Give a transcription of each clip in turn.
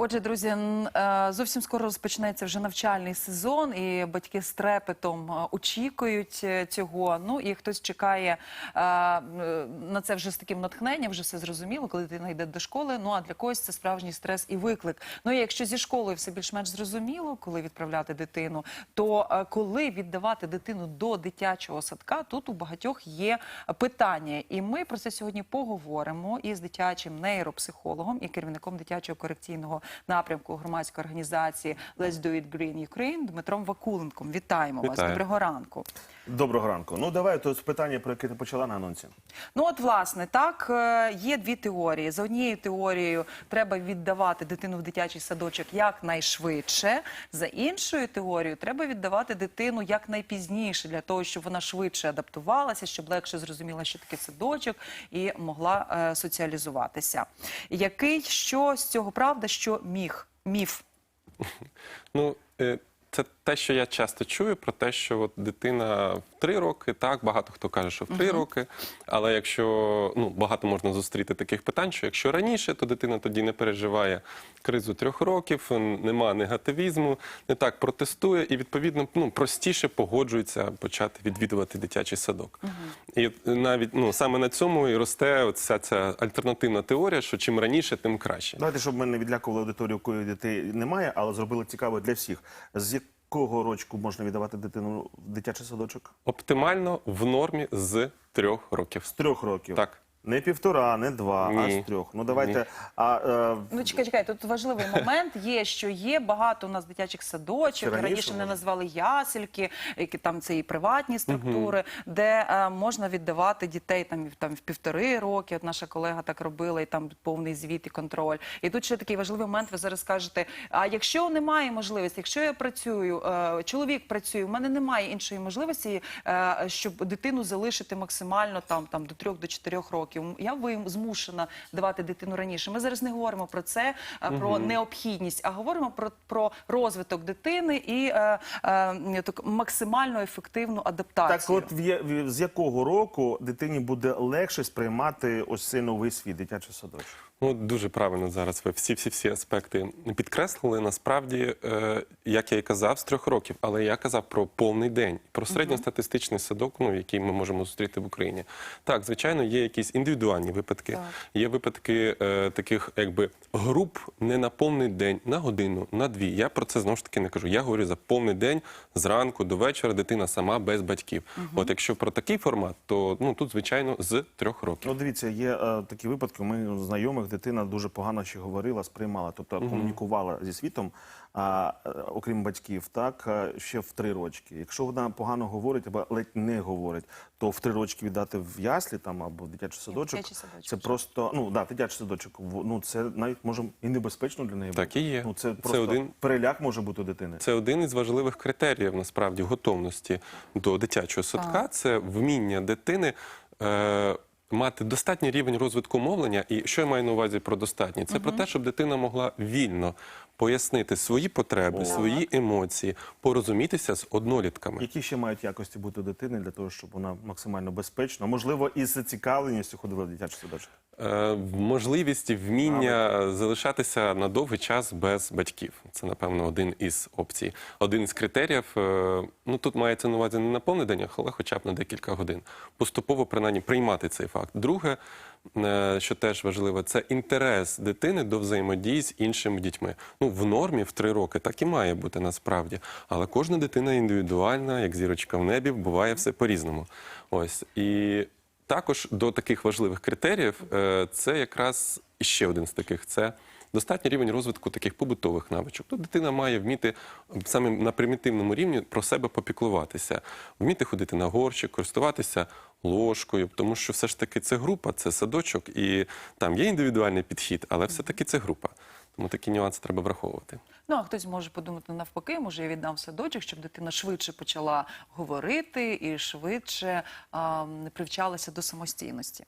Отже, друзі, е, зовсім скоро розпочнеться вже навчальний сезон, і батьки з трепетом е, очікують е, цього. Ну і хтось чекає на це вже з таким натхненням, вже все зрозуміло, коли дитина йде до школи. Ну а для когось це справжній стрес і виклик. Ну і якщо зі школою все більш-менш зрозуміло, коли відправляти дитину, то коли віддавати дитину до дитячого садка, тут у багатьох є питання. І ми про це сьогодні поговоримо із дитячим нейропсихологом і керівником дитячого корекційного напрямку громадської організації Let's Do It Green Ukraine Дмитром Вакуленком. Вітаємо вас. Доброго ранку. Доброго ранку. Ну давай то питання, про яке ти почала на анонсі. Ну от власне так е, є дві теорії. За однією теорією треба віддавати дитину в дитячий садочок якнайшвидше. За іншою теорією треба віддавати дитину якнайпізніше для того, щоб вона швидше адаптувалася, щоб легше зрозуміла, що таке садочок, і могла е, соціалізуватися. Який що з цього правда, що міг міф? Ну, е, це те, що я часто чую про те, що от дитина в три роки, так, багато хто каже, що в три роки. Але якщо ну, багато можна зустріти таких питань, що якщо раніше, то дитина тоді не переживає кризу трьох років, нема негативізму, не так протестує і відповідно ну, простіше погоджується почати відвідувати дитячий садок. І навіть ну, саме на цьому і росте оця ця альтернативна теорія, що чим раніше, тим краще. Давайте, щоб ми не відлякували аудиторію, якої дітей немає, але зробили цікаво для всіх. З якого рочку можна віддавати дитину в дитячий садочок? Оптимально в нормі з трьох років. З трьох років. Так. Не півтора, не два, а з трьох. Ну давайте. Ні. А, е, Ну чекай, чекай, тут важливий момент є, що є багато у нас дитячих садочок. Це раніше Раніше не може? назвали ясельки, які там це і приватні структури, де е, можна віддавати дітей там в- там в півтори роки. От наша колега так робила, і там повний звіт і контроль. І тут ще такий важливий момент. Ви зараз скажете: а якщо немає можливості, якщо я працюю, е, чоловік працює, в мене немає іншої можливості, е, щоб дитину залишити максимально там там до трьох до чотирьох років. Я ви змушена давати дитину раніше. Ми зараз не говоримо про це, е, про необхідність, а говоримо про, про розвиток дитини і е, е, так, максимально ефективну адаптацію. так, от в в- з якого року дитині буде легше сприймати ось цей новий світ, дитячий садочок? Ну, дуже правильно зараз ви всі всі всі аспекти підкреслили. Насправді, е, як я і казав, з трьох років, але я казав про повний день, про середньостатистичний садок, ну який ми можемо зустріти в Україні. Так, звичайно, є якісь індивідуальні випадки. Так. Є випадки е, таких, якби груп не на повний день, на годину, на дві. Я про це знову ж таки не кажу. Я говорю за повний день зранку до вечора дитина сама без батьків. От якщо про такий формат, то ну тут звичайно з трьох років. Ну, дивіться, є е, такі випадки. Ми знайомих дитина дуже погано ще говорила, сприймала, тобто комунікувала зі світом, а, е, окрім батьків, так е, ще в три рочки. Якщо вона погано говорить або ледь не говорить, то в три рочки віддати в яслі там або в дитячий садочок, дитячий садочок це просто ну да, дитячий садочок. Ну це навіть може і небезпечно для неї. Так бути. і є. Ну це Це просто один- переляк може бути у дитини. Це один із важливих критеріїв насправді готовності до дитячого садка. Це вміння дитини. Е, Мати достатній рівень розвитку мовлення, і що я маю на увазі про достатній? Це про те, щоб дитина могла вільно пояснити свої потреби, свої емоції, порозумітися з однолітками. Які ще мають якості бути дитини для того, щоб вона максимально безпечно, можливо, із зацікавленістю ходила в дитячий садочок? Е, можливість і вміння залишатися на довгий час без батьків. Це, напевно, один із опцій. Один із критеріїв. е, Ну тут мається на увазі не на повний день, але хоча б на декілька годин. Поступово принаймні приймати цей факт. Друге, що теж важливо, це інтерес дитини до взаємодії з іншими дітьми. Ну в нормі в три роки так і має бути насправді. Але кожна дитина індивідуальна, як зірочка в небі, буває все по-різному. Ось і. Також до таких важливих критеріїв е, це якраз ще один з таких це достатній рівень розвитку таких побутових навичок. Тут дитина має вміти саме на примітивному рівні про себе попіклуватися, вміти ходити на горщик, користуватися ложкою, тому що все ж таки це група, це садочок, і там є індивідуальний підхід, але все-таки це група. Тому такі нюанси треба враховувати. Ну а хтось може подумати навпаки, може я віддам садочок, щоб дитина швидше почала говорити і швидше а, привчалася до самостійності.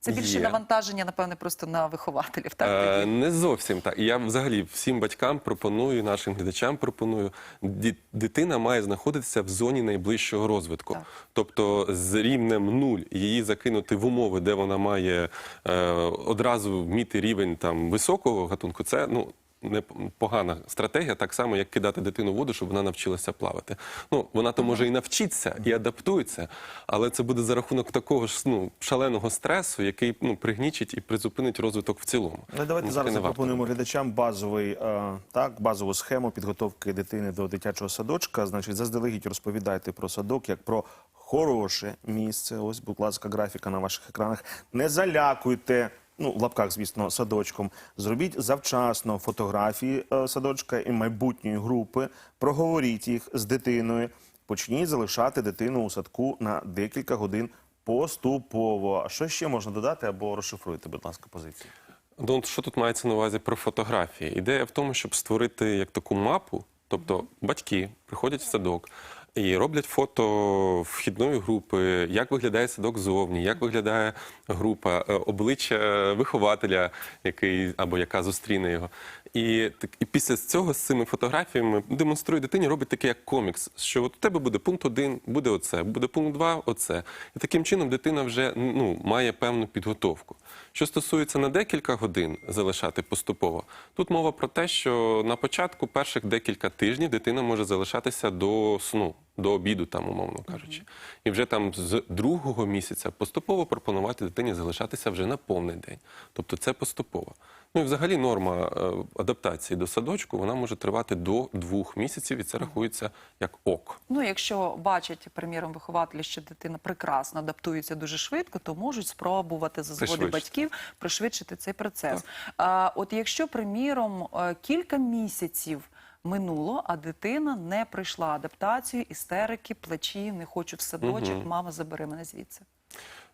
Це більше Є. навантаження, напевне, просто на вихователів. Так Е, не зовсім так. Я взагалі всім батькам пропоную, нашим глядачам пропоную. ді- Дитина має знаходитися в зоні найближчого розвитку. Так. Тобто з рівнем нуль її закинути в умови, де вона має е, одразу вміти рівень там високого гатунку. Це ну не погана стратегія, так само як кидати дитину в воду, щоб вона навчилася плавати. Ну вона то може і навчиться, і адаптується, але це буде за рахунок такого ж ну шаленого стресу, який ну пригнічить і призупинить розвиток в цілому. Ну, давайте Ну, зараз запропонуємо глядачам базовий, е, так, базову схему підготовки дитини до дитячого садочка. Значить, заздалегідь розповідайте про садок як про хороше місце. Ось, будь ласка, графіка на ваших екранах. Не залякуйте. Ну, в лапках, звісно, садочком. Зробіть завчасно фотографії е, садочка і майбутньої групи. Проговоріть їх з дитиною. Почніть залишати дитину у садку на декілька годин поступово. А що ще можна додати або розшифруйте, будь ласка, позиції. Ну, що тут мається на увазі про фотографії? Ідея в тому, щоб створити як таку мапу, тобто батьки приходять в садок. І роблять фото вхідної групи, як виглядає садок зовні, як виглядає група, е, обличчя вихователя, який або яка зустріне його. І, так, і після цього з цими фотографіями демонструє дитині, робить таке як комікс, що от у тебе буде пункт один, буде оце, буде пункт два, оце. І таким чином дитина вже ну, має певну підготовку. Що стосується на декілька годин залишати поступово, тут мова про те, що на початку перших декілька тижнів дитина може залишатися до сну, до обіду, там, умовно кажучи. І вже там з другого місяця поступово пропонувати дитині залишатися вже на повний день. Тобто це поступово. Ну і взагалі норма е, адаптації до садочку вона може тривати до двох місяців, і це рахується як ок. Ну, якщо бачать, приміром, вихователі, що дитина прекрасно адаптується дуже швидко, то можуть спробувати за згоди батьків пришвидшити цей процес. А, от якщо, приміром, е, кілька місяців минуло, а дитина не пройшла адаптацію, істерики, плачі, не хочу в садочок, мама забери мене звідси.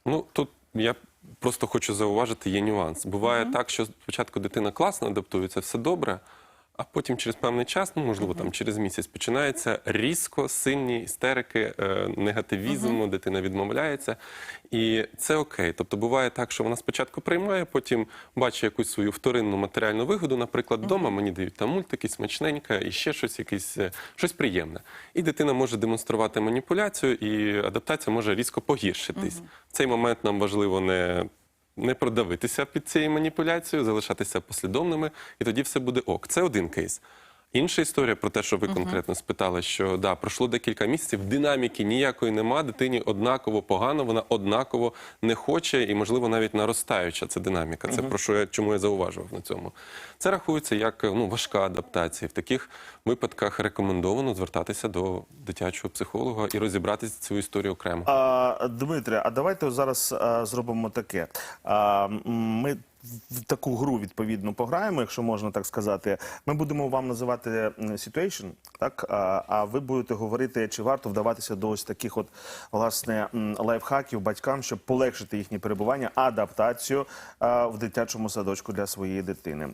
Ну тут я просто хочу зауважити, є нюанс. Буває так, що спочатку дитина класно адаптується, все добре. А потім через певний час, ну можливо, там через місяць, починаються різко сильні істерики, е, негативізм, дитина відмовляється. І це окей. Тобто буває так, що вона спочатку приймає, потім бачить якусь свою вторинну матеріальну вигоду. Наприклад, вдома мені дають там мультики, смачненька і ще щось, якесь е, щось приємне. І дитина може демонструвати маніпуляцію, і адаптація може різко погіршитись. В цей момент нам важливо не не продавитися під цією маніпуляцією, залишатися послідовними, і тоді все буде ок. Це один кейс. Інша історія про те, що ви конкретно спитали, що да, пройшло декілька місяців, динаміки ніякої нема, дитині однаково погано, вона однаково не хоче і, можливо, навіть наростаюча ця динаміка. Це про що я чому я зауважував на цьому. Це рахується як ну, важка адаптація. В таких випадках рекомендовано звертатися до дитячого психолога і розібратися цю історію окремо. А, Дмитре, а давайте зараз а, зробимо таке. А, ми в таку гру відповідно пограємо, якщо можна так сказати. Ми будемо вам називати situation, так а, а ви будете говорити, чи варто вдаватися до ось таких от власне лайфхаків батькам, щоб полегшити їхнє перебування, адаптацію а, в дитячому садочку для своєї дитини.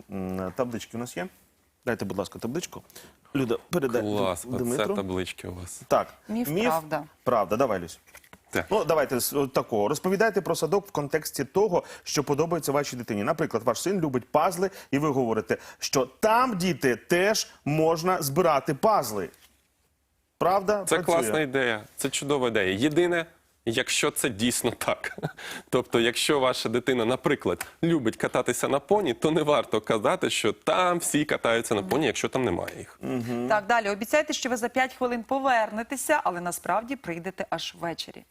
Таблички у нас є? Дайте, будь ласка, табличку. Люда, передай Клас, оце Дмитру. таблички у вас. Так, Міф, правда. Правда, давай, Люсь. Так. Ну, давайте з такого. Розповідайте про садок в контексті того, що подобається вашій дитині. Наприклад, ваш син любить пазли, і ви говорите, що там діти теж можна збирати пазли. Правда? Це Працює? класна ідея, це чудова ідея. Єдине, якщо це дійсно так. Тобто, якщо ваша дитина, наприклад, любить кататися на поні, то не варто казати, що там всі катаються на поні, якщо там немає їх. Так, далі. Обіцяйте, що ви за 5 хвилин повернетеся, але насправді прийдете аж ввечері.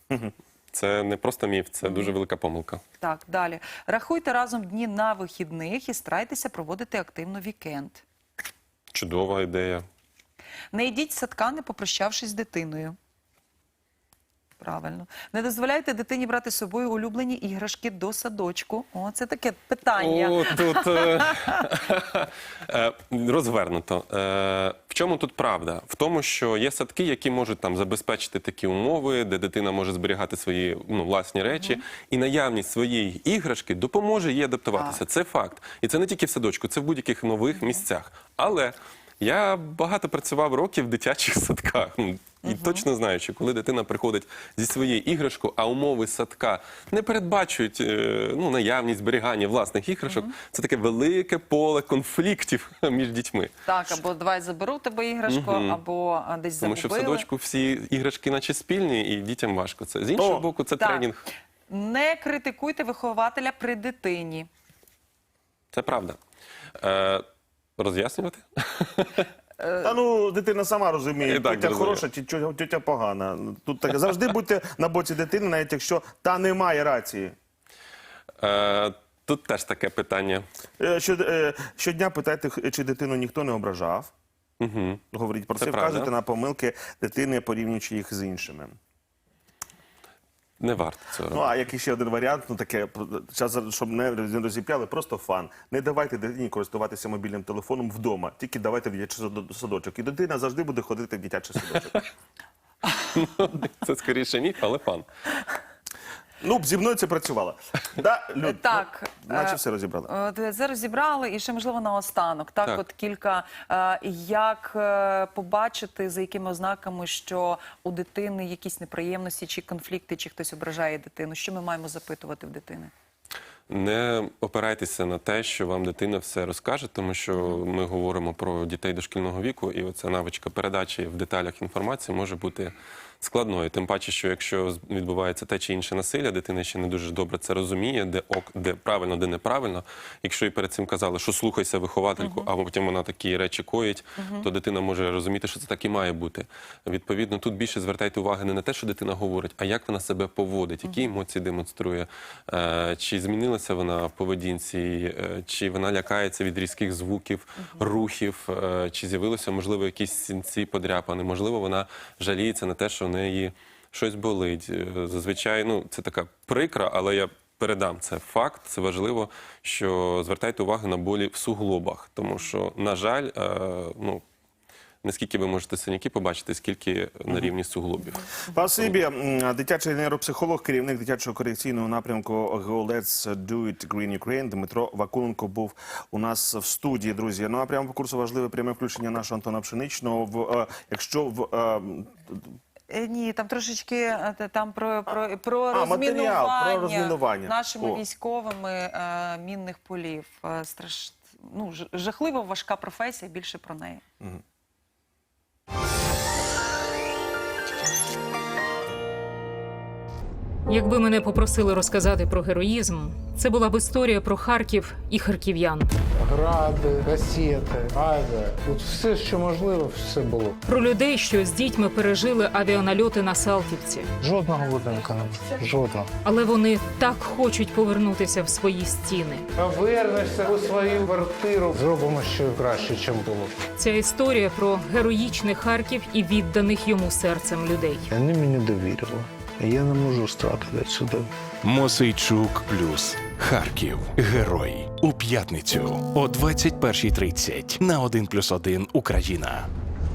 Це не просто міф, це дуже велика помилка. Так, далі. Рахуйте разом дні на вихідних і старайтеся проводити активно вікенд. Чудова ідея. Не йдіть садка, не попрощавшись з дитиною. Правильно. Не дозволяйте дитині брати з собою улюблені іграшки до садочку. О, це таке питання. О, тут е, е, розвернуто. Е, В чому тут правда? В тому, що є садки, які можуть там забезпечити такі умови, де дитина може зберігати свої ну, власні речі, і наявність своєї іграшки допоможе їй адаптуватися. Це факт. І це не тільки в садочку, це в будь-яких нових місцях. Але я багато працював років в дитячих садках. Ну, І точно знаю, що коли дитина приходить зі своєю іграшкою, а умови садка не передбачують е, ну, наявність зберігання власних іграшок, це таке велике поле конфліктів між дітьми. Так, або давай заберу тебе іграшку, або а, десь Тому що в садочку всі іграшки наче спільні, і дітям важко це. З іншого О, боку, це Так. тренінг. Не критикуйте вихователя при дитині. Це правда. Е, Роз'яснювати? Та ну дитина сама розуміє, І так тетя розумію. хороша чи тетя погана. Тут так завжди будьте на боці дитини, навіть якщо та не має рації. Е, тут теж таке питання. Е, Що, е, щодня питайте, х- чи дитину ніхто не ображав. Угу. Говоріть про Це це, правда. вказуйте на помилки дитини, порівнюючи їх з іншими. Не варто цього Ну а який ще один варіант, ну таке час, щоб не розіп'яли, просто фан. Не давайте дитині користуватися мобільним телефоном вдома, тільки давайте в дитячий садочок. І дитина завжди буде ходити в дитячий садочок. Це скоріше міф, але фан. Ну, зі мною це працювало. Да, Люд, Так, ну, наче е, все розібрали. Це розібрали, і ще можливо наостанок. Так, Так. от кілька е, як е, побачити за якими ознаками, що у дитини якісь неприємності чи конфлікти, чи хтось ображає дитину. Що ми маємо запитувати в дитини? Не опирайтеся на те, що вам дитина все розкаже, тому що ми говоримо про дітей дошкільного віку, і оця навичка передачі в деталях інформації може бути складною. Тим паче, що якщо відбувається те чи інше насилля, дитина ще не дуже добре це розуміє, де ок, де правильно, де неправильно. Якщо і перед цим казали, що слухайся виховательку, а потім вона такі речі коїть, то дитина може розуміти, що це так і має бути. Відповідно, тут більше звертайте уваги не на те, що дитина говорить, а як вона себе поводить, які емоції демонструє, е, чи змінилася вона в поведінці, е, чи вона лякається від різких звуків, рухів, е, чи з'явилися, можливо, якісь сінці подряпани, можливо, вона жаліється на те, що в неї щось болить. Е, Зазвичай, ну, це така прикра, але я передам це факт. Це важливо, що звертайте увагу на болі в суглобах, тому що, на жаль, е, ну. Наскільки ви можете синяки побачити, скільки на рівні суглобів. Спасибі. Дитячий нейропсихолог, керівник дитячого корекційного напрямку Go Let's Do It Green Ukraine Дмитро Вакуленко був у нас в студії, друзі. Ну а прямо по курсу важливе пряме включення нашого Антона Пшеничного. В е, якщо в е, Ні, там трошечки е, там про, про, про, А, матеріал, розмінування, про розмінування. нашими О. військовими е, мінних полів. Е, страш... ну, ж- жахливо важка професія, більше про неї. Якби мене попросили розказати про героїзм, це була б історія про Харків і харків'ян, гради, касети, авіа. От все, що можливо, все було. про людей, що з дітьми пережили авіанальоти на Салтівці. Жодного будинку не було. Жодного. Але вони так хочуть повернутися в свої стіни. Повернешся у свою квартиру. Зробимо ще краще, ніж було. Ця історія про героїчний Харків і відданих йому серцем людей. Вони мені довірили. Я не можу стратити сюди. Мосейчук плюс Харків. Герой у п'ятницю о 21.30 на 1+,1 Україна.